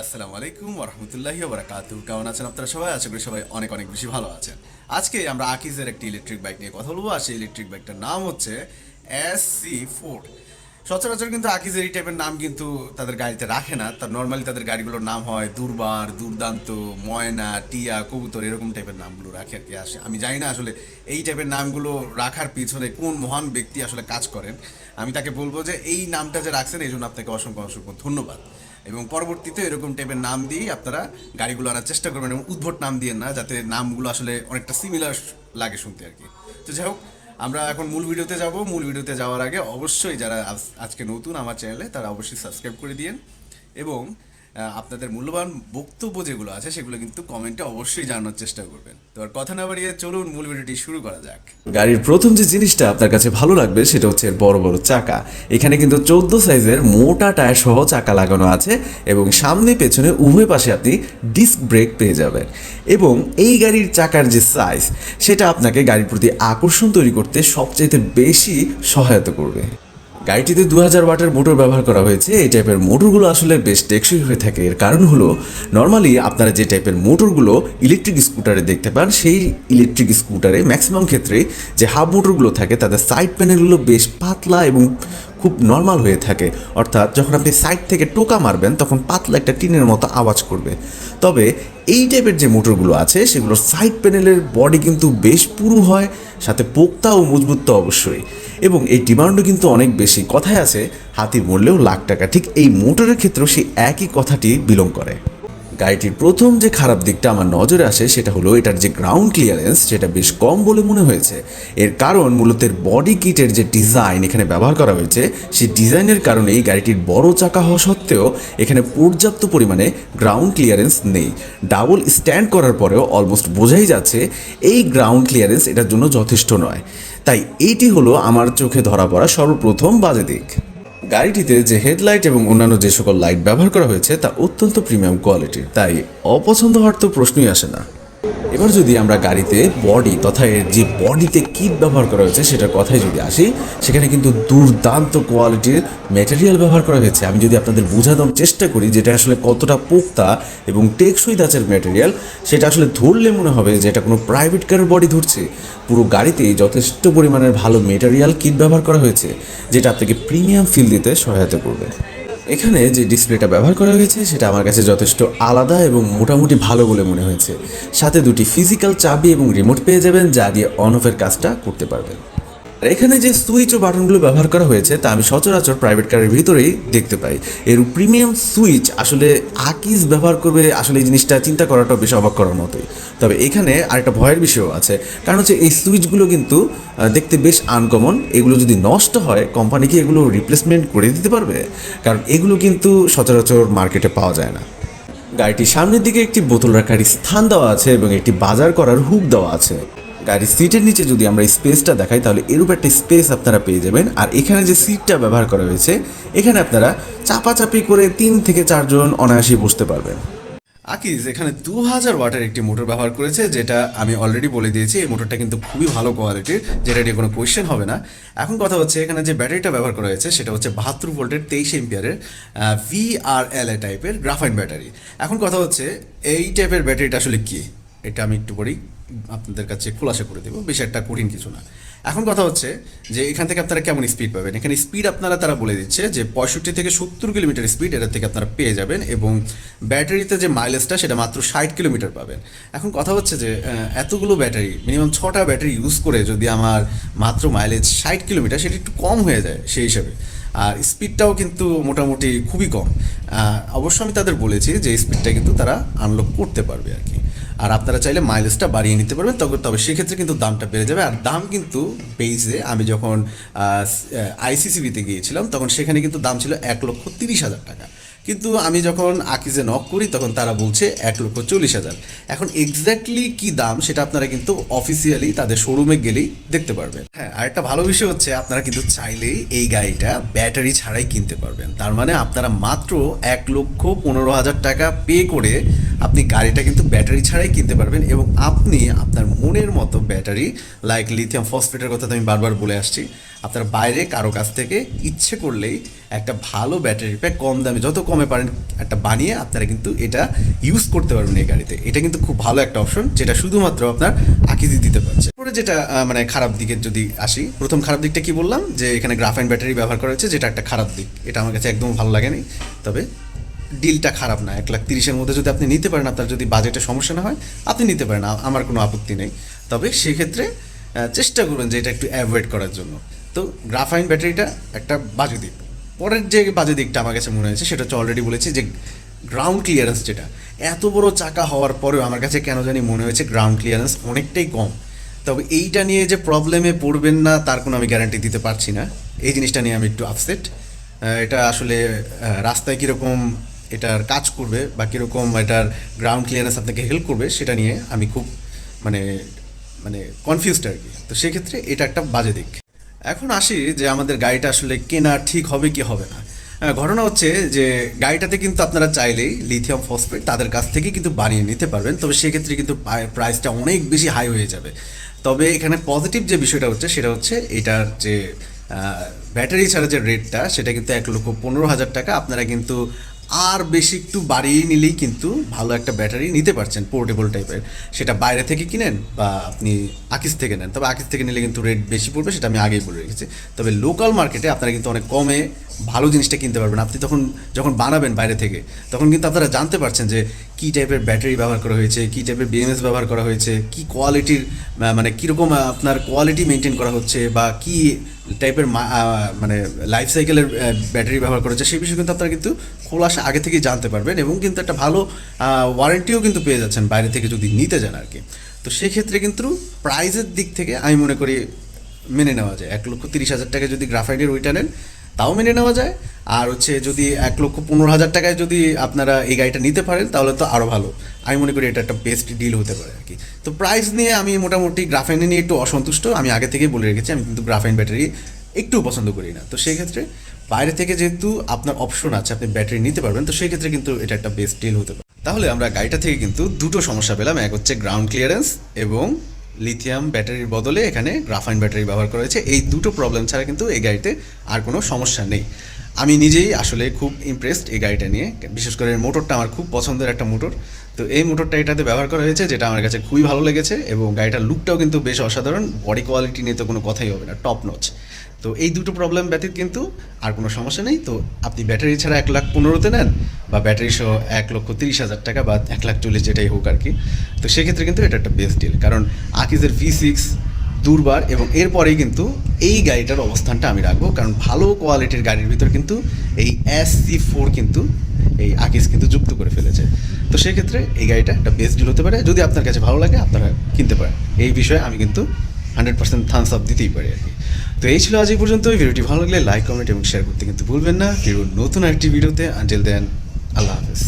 আসসালামু আলাইকুম ওরহমতুল্লাহি ওবরাকাতু কেমন আছেন আপনারা সবাই? আশা করি সবাই অনেক অনেক বেশি ভালো আছেন। আজকে আমরা আকিজের একটি ইলেকট্রিক বাইক নিয়ে কথা বলব। আর সেই ইলেকট্রিক বাইকটার নাম হচ্ছে এস সি ফোর সচরাচর কিন্তু আকিজের এই টাইপের নাম কিন্তু তাদের গাড়িতে রাখে না। তার নর্মালি তাদের গাড়িগুলোর নাম হয় দুর্বার, দুর্দান্ত, ময়না, টিয়া, কবুতর, এরকম টাইপের নামগুলো রাখে আর কি। আসে আমি জানি না আসলে এই টাইপের নামগুলো রাখার পিছনে কোন মহান ব্যক্তি আসলে কাজ করেন। আমি তাকে বলব যে এই নামটা যে রাখছেন, এই জন্য আপনাকে অসংখ্য অসংখ্য ধন্যবাদ। এবং পরবর্তীতে এরকম টাইপের নাম দিয়ে আপনারা গাড়িগুলো আনার চেষ্টা করবেন এবং উদ্ভট নাম দিয়েন না, যাতে নামগুলো আসলে অনেকটা সিমিলার লাগে শুনতে আর কি। তো যাই হোক আমরা এখন মূল ভিডিওতে যাব। মূল ভিডিওতে যাওয়ার আগে অবশ্যই যারা আজ- আজকে নতুন আমার চ্যানেলে, তারা অবশ্যই সাবস্ক্রাইব করে দিয়েন। এবং আপনাদের মূল্যবান বক্তব্য যেগুলো আছে সেগুলো কিন্তু কমেন্টে অবশ্যই জানানোর চেষ্টা করবেন। তো আর কথা না বাড়িয়ে চলুন, মূল ভিডিওটি শুরু করা যাক। গাড়ির প্রথম যে জিনিসটা আপনার কাছে ভালো লাগবে সেটা হচ্ছে বড় বড় চাকা। এখানে কিন্তু চোদ্দ সাইজের মোটা টায়ার সহ চাকা লাগানো আছে এবং সামনে পেছনে উভয় পাশে আপনি ডিস্ক ব্রেক পেয়ে যাবেন। এবং এই গাড়ির চাকার যে সাইজ সেটা আপনাকে গাড়ির প্রতি আকর্ষণ তৈরি করতে সবচাইতে বেশি সহায়তা করবে। গাড়িটিতে দু হাজার ওয়াটের মোটর ব্যবহার করা হয়েছে। এই টাইপের মোটরগুলো আসলে বেশ টেকসই হয়ে থাকে। এর কারণ হলো নর্মালি আপনারা যে টাইপের মোটরগুলো ইলেকট্রিক স্কুটারে দেখতে পান, সেই ইলেকট্রিক স্কুটারে ম্যাক্সিমাম ক্ষেত্রে যে হাব মোটরগুলো থাকে, তাদের সাইড প্যানেলগুলো বেশ পাতলা এবং খুব নর্মাল হয়ে থাকে। অর্থাৎ যখন আপনি সাইড থেকে টোকা মারবেন, তখন পাতলা একটা টিনের মতো আওয়াজ করবে। তবে এই টাইপের যে মোটরগুলো আছে সেগুলোর সাইড প্যানেলের বডি কিন্তু বেশ পুরু হয়, সাথে পোক্তা ও মজবুত তো অবশ্যই। এবং এই ডিমান্ডও কিন্তু অনেক বেশি। কথায় আছে, হাতি মরলেও লাখ টাকা। ঠিক এই মোটরের ক্ষেত্রেও সেই একই কথাটি বিলং করে। গাড়িটির প্রথম যে খারাপ দিকটা আমার নজরে আসে সেটা হলো এটার যে গ্রাউন্ড ক্লিয়ারেন্স সেটা বেশ কম বলে মনে হয়েছে। এর কারণ মূলত এর বডি কিটের যে ডিজাইন এখানে ব্যবহার করা হয়েছে, সেই ডিজাইনের কারণে এই গাড়িটির বড় চাকা হওয়া সত্ত্বেও এখানে পর্যাপ্ত পরিমাণে গ্রাউন্ড ক্লিয়ারেন্স নেই। ডাবল স্ট্যান্ড করার পরেও অলমোস্ট বোঝাই যাচ্ছে এই গ্রাউন্ড ক্লিয়ারেন্স এটার জন্য যথেষ্ট নয়। তাই এইটি হলো আমার চোখে ধরা পড়া সর্বপ্রথম বাজে দিক। গাড়িটিতে যে হেডলাইট এবং অন্যান্য যে সকল লাইট ব্যবহার করা হয়েছে তা অত্যন্ত প্রিমিয়াম কোয়ালিটির, তাই অপছন্দ হওয়ার তো প্রশ্নই আসে না। এবার যদি আমরা গাড়িতে বডি তথা এর যে বডিতে কিট ব্যবহার করা হয়েছে সেটার কথাই যদি আসি, সেখানে কিন্তু দুর্দান্ত কোয়ালিটির ম্যাটেরিয়াল ব্যবহার করা হয়েছে। আমি যদি আপনাদের বোঝানোর চেষ্টা করি যেটা আসলে কতটা পোক্তা এবং টেকসই ধাঁচের ম্যাটেরিয়াল সেটা আসলে ধরলে মনে হবে যে এটা কোনো প্রাইভেট কারের বডি ধরছে। পুরো গাড়িতেই যথেষ্ট পরিমাণের ভালো মেটেরিয়াল কিট ব্যবহার করা হয়েছে, যেটা আপনাকে প্রিমিয়াম ফিল দিতে সহায়তা করবে। এখানে যে ডিসপ্লেটা ব্যবহার করা হয়েছে, সেটা আমার কাছে যথেষ্ট আলাদা এবং মোটামুটি ভালো বলে মনে হয়েছে। সাথে দুটি ফিজিক্যাল চাবি এবং রিমোট পেয়ে যাবেন, যা দিয়ে অন অফের কাজটা করতে পারবেন। আর এখানে যে সুইচ ও বাটনগুলো ব্যবহার করা হয়েছে, তা আমি সচরাচর প্রাইভেট কারের ভিতরেই দেখতে পাই। এর প্রিমিয়াম সুইচ আসলে আকিজ ব্যবহার করবে আসলে এই জিনিসটা চিন্তা করাটা বেশ অবাক করার মতোই। তবে এখানে আরেকটা ভয়ের বিষয়ও আছে, কারণ হচ্ছে এই সুইচগুলো কিন্তু দেখতে বেশ আনকমন এগুলো যদি নষ্ট হয় কোম্পানি কি এগুলো রিপ্লেসমেন্ট করে দিতে পারবে? কারণ এগুলো কিন্তু সচরাচর মার্কেটে পাওয়া যায় না। গাড়িটির সামনের দিকে একটি বোতল রাখার স্থান দেওয়া আছে এবং একটি বাজার করার হুক দেওয়া আছে। গাড়ির সিটের নিচে যদি আমরা স্পেসটা দেখাই, তাহলে এরূপ একটা স্পেস আপনারা পেয়ে যাবেন। আর এখানে যে সিটটা ব্যবহার করা হয়েছে, এখানে আপনারা চাপাচাপি করে তিন থেকে চারজন অনায়াসে বসতে পারবেন। আকিজ, এখানে দু হাজার ওয়াটের একটি মোটর ব্যবহার করেছে, যেটা আমি অলরেডি বলে দিয়েছি, এই মোটরটা কিন্তু খুবই ভালো কোয়ালিটির যেটা নিয়ে কোনো কোয়েশ্চেন হবে না। এখন কথা হচ্ছে, এখানে যে ব্যাটারিটা ব্যবহার করা হয়েছে, সেটা হচ্ছে বাহাত্তর ভোল্টের তেইশ এম্পিয়ারের আর এ টাইপের গ্রাফাইন ব্যাটারি এখন কথা হচ্ছে, এই টাইপের ব্যাটারিটা আসলে কি? এটা আমি একটু পরেই আপনাদের কাছে খোলাসা করে দেবো, বেশি একটা কঠিন কিছু না। এখন কথা হচ্ছে যে এখান থেকে আপনারা কেমন স্পিড পাবেন? এখানে স্পিড আপনারা, তারা বলে দিচ্ছে যে পঁয়ষট্টি থেকে সত্তর কিলোমিটার স্পিড এটা থেকে আপনারা পেয়ে যাবেন এবং ব্যাটারিতে যে মাইলেজটা সেটা মাত্র ষাট কিলোমিটার পাবেন। এখন কথা হচ্ছে যে এতগুলো ব্যাটারি মিনিমাম ছটা ব্যাটারি ইউজ করে যদি আমার মাত্র মাইলেজ ষাট কিলোমিটার, সেটা একটু কম হয়ে যায় সেই হিসাবে। আর স্পিডটাও কিন্তু মোটামুটি খুবই কম। অবশ্য আমি তাদের বলেছি যে স্পিডটা কিন্তু তারা আনলক করতে পারবে আর কি। আর আপনারা চাইলে মাইলেজটা বাড়িয়ে নিতে পারবেন, তবে তবে সেক্ষেত্রে কিন্তু দামটা বেড়ে যাবে। আর দাম কিন্তু পেয়েছে আমি যখন আইসিসিবিতে গিয়েছিলাম, তখন সেখানে কিন্তু দাম ছিল এক লক্ষ তিরিশ হাজার টাকা। কিন্তু আমি যখন আকিজে নক করি, তখন তারা বলছে এক লক্ষ চল্লিশ হাজার। এখন এক্স্যাক্টলি কি দাম সেটা আপনারা কিন্তু অফিসিয়ালি তাদের শোরুমে গেলেই দেখতে পারবেন। হ্যাঁ আর একটা ভালো বিষয় হচ্ছে, আপনারা কিন্তু চাইলেই এই গাড়িটা ব্যাটারি ছাড়াই কিনতে পারবেন। তার মানে আপনারা মাত্র এক লক্ষ পনেরো হাজার টাকা পে করে আপনি গাড়িটা কিন্তু ব্যাটারি ছাড়াই কিনতে পারবেন এবং আপনি আপনার মনের মতো ব্যাটারি লাইক লিথিয়াম ফসফেটের কথা তো আমি বারবার বলে আসছি, আপনার বাইরে কারও কাছ থেকে ইচ্ছে করলেই একটা ভালো ব্যাটারি প্যাক কম দামে। যত কমে পারেন, একটা বানিয়ে আপনারা কিন্তু এটা ইউজ করতে পারবেন এই গাড়িতে। এটা কিন্তু খুব ভালো একটা অপশন যেটা শুধুমাত্র আপনার আকিজি দিতে পারছে। পরে যেটা মানে খারাপ দিকে যদি আসি, প্রথম খারাপ দিকটা কি বললাম? যে এখানে গ্রাফাইন ব্যাটারি ব্যবহার করা হয়েছে, যেটা একটা খারাপ দিক। এটা আমার কাছে একদম ভালো লাগেনি। তবে ডিলটা খারাপ না, এক লাখ তিরিশের মধ্যে যদি আপনি নিতে পারেন, আপনার যদি বাজেটে সমস্যা না হয়, আপনি নিতে পারেন আমার কোনো আপত্তি নেই। তবে সেক্ষেত্রে চেষ্টা করবেন যে এটা একটু অ্যাভয়েড করার জন্য। তো গ্রাফাইন ব্যাটারিটা একটা বাজে দিক। পরের যে বাজে দিকটা আমার কাছে মনে হয়েছে, সেটা হচ্ছে অলরেডি বলেছি যে গ্রাউন্ড ক্লিয়ারেন্স যেটা। এত বড় চাকা হওয়ার পরেও আমার কাছে কেন জানি মনে হয়েছে গ্রাউন্ড ক্লিয়ারেন্স অনেকটাই কম। তবে এইটা নিয়ে যে প্রবলেমে পড়বেন না, তার কোনো আমি গ্যারান্টি দিতে পারছি না। এই জিনিসটা নিয়ে আমি একটু আপসেট এটা আসলে রাস্তায় কীরকম এটার কাজ করবে বা কীরকম এটার গ্রাউন্ড ক্লিয়ারেন্স আপনাকে হেল্প করবে, সেটা নিয়ে আমি খুব মানে মানে কনফিউজড আর কি। তো সেক্ষেত্রে এটা একটা বাজে দিক। এখন আসি যে আমাদের গাড়িটা আসলে কেনা ঠিক হবে কি হবে না। ঘটনা হচ্ছে যে গাড়িটাতে কিন্তু আপনারা চাইলেই লিথিয়াম ফসফেট তাদের কাছ থেকে কিন্তু বানিয়ে নিতে পারবেন। তবে সেক্ষেত্রে কিন্তু প্রাইসটা অনেক বেশি হাই হয়ে যাবে। তবে এখানে পজিটিভ যে বিষয়টা হচ্ছে, সেটা হচ্ছে এটার যে ব্যাটারি ছাড়া যে রেটটা সেটা কিন্তু এক লক্ষ পনেরো হাজার টাকা। আপনারা কিন্তু আর বেশি একটু বাড়িয়ে নিলেই কিন্তু ভালো একটা ব্যাটারি নিতে পারছেন, পোর্টেবল টাইপের। সেটা বাইরে থেকে কিনেন বা আপনি আকিস থেকে নেন। তবে আকিস থেকে নিলে কিন্তু রেট বেশি পড়বে, সেটা আমি আগেই বলে রেখেছি। তবে লোকাল মার্কেটে আপনারা কিন্তু অনেক কমে ভালো জিনিসটা কিনতে পারবেন। আপনি তখন যখন বানাবেন বাইরে থেকে, তখন কিন্তু আপনারা জানতে পারছেন যে কী টাইপের ব্যাটারি ব্যবহার করা হয়েছে, কী টাইপের বিএমএস ব্যবহার করা হয়েছে, কী কোয়ালিটির মানে কীরকম আপনার কোয়ালিটি মেনটেন করা হচ্ছে বা কী টাইপের মানে লাইফ সাইকেলের ব্যাটারি ব্যবহার করা হচ্ছে, সেই বিষয়ে কিন্তু আপনারা কিন্তু খোলাসা আগে থেকেই জানতে পারবেন এবং কিন্তু একটা ভালো ওয়ারেন্টিও কিন্তু পেয়ে যাচ্ছেন বাইরে থেকে যদি নিতে যান আর কি। তো সেক্ষেত্রে কিন্তু প্রাইজের দিক থেকে আমি মনে করি মেনে নেওয়া যায়। এক লক্ষ তিরিশ হাজার টাকায় যদি গ্রাফাইটের ওইটা নেন তাও মেনে নেওয়া যায়। আর হচ্ছে যদি এক লক্ষ পনেরো হাজার টাকায় যদি আপনারা এই গাড়িটা নিতে পারেন, তাহলে তো আরও ভালো। আমি মনে করি এটা একটা বেস্ট ডিল হতে পারে আর কি। তো প্রাইস নিয়ে আমি মোটামুটি গ্রাফাইনে নিয়ে একটু অসন্তুষ্ট। আমি আগে থেকেই বলে রেখেছি, আমি কিন্তু গ্রাফাইন ব্যাটারি একটু পছন্দ করি না। তো সেই ক্ষেত্রে বাইরে থেকে যেহেতু আপনার অপশন আছে, আপনি ব্যাটারি নিতে পারবেন, তো সেই ক্ষেত্রে কিন্তু এটা একটা বেস্ট ডিল হতে পারে। তাহলে আমরা গাড়িটা থেকে কিন্তু দুটো সমস্যা পেলাম। এক হচ্ছে গ্রাউন্ড ক্লিয়ারেন্স এবং লিথিয়াম ব্যাটারির বদলে এখানে গ্রাফাইন ব্যাটারি ব্যবহার করা হয়েছে। এই দুটো প্রবলেম ছাড়া কিন্তু এই গাড়িতে আর কোনো সমস্যা নেই। আমি নিজেই আসলে খুব ইমপ্রেসড এই গাড়িটা নিয়ে। বিশেষ করে মোটরটা আমার খুব পছন্দের একটা মোটর তো এই মোটরটা এটাতে ব্যবহার করা হয়েছে, যেটা আমার কাছে খুবই ভালো লেগেছে এবং গাড়িটার লুকটাও কিন্তু বেশ অসাধারণ। বডি কোয়ালিটি নিয়ে তো কোনো কথাই হবে না টপ নচ তো এই দুটো প্রবলেম ব্যতীত কিন্তু আর কোনো সমস্যা নেই। তো আপনি ব্যাটারি ছাড়া এক লাখ পনেরোতে নেন বা ব্যাটারি সহ এক লক্ষ তিরিশ হাজার টাকা বা এক লাখ চল্লিশ যেটাই হোক আর কি। তো সেক্ষেত্রে কিন্তু এটা একটা বেস্ট ডিল কারণ আকিজের ভি সিক্স দুর্বার এবং এরপরেই কিন্তু এই গাড়িটার অবস্থানটা আমি রাখব। কারণ ভালো কোয়ালিটির গাড়ির ভিতর কিন্তু এই এস সি ফোর কিন্তু এই আকিজ কিন্তু যুক্ত করে ফেলেছে। তো সেক্ষেত্রে এই গাড়িটা একটা বেস্ট ডিল হতে পারে। যদি আপনার কাছে ভালো লাগে, আপনারা কিনতে পারেন। এই বিষয়ে আমি কিন্তু হান্ড্রেড পার্সেন্ট থামস আপ দিতেই পারি আর কি। তো এই ছিল আজ পর্যন্ত। ভিডিওটি ভালো লাগলে লাইক কমেন্ট এবং শেয়ার করতে কিন্তু ভুলবেন না। ভিডিও নতুন একটি ভিডিওতে। আনটিল দেন আল্লাহ হাফেজ।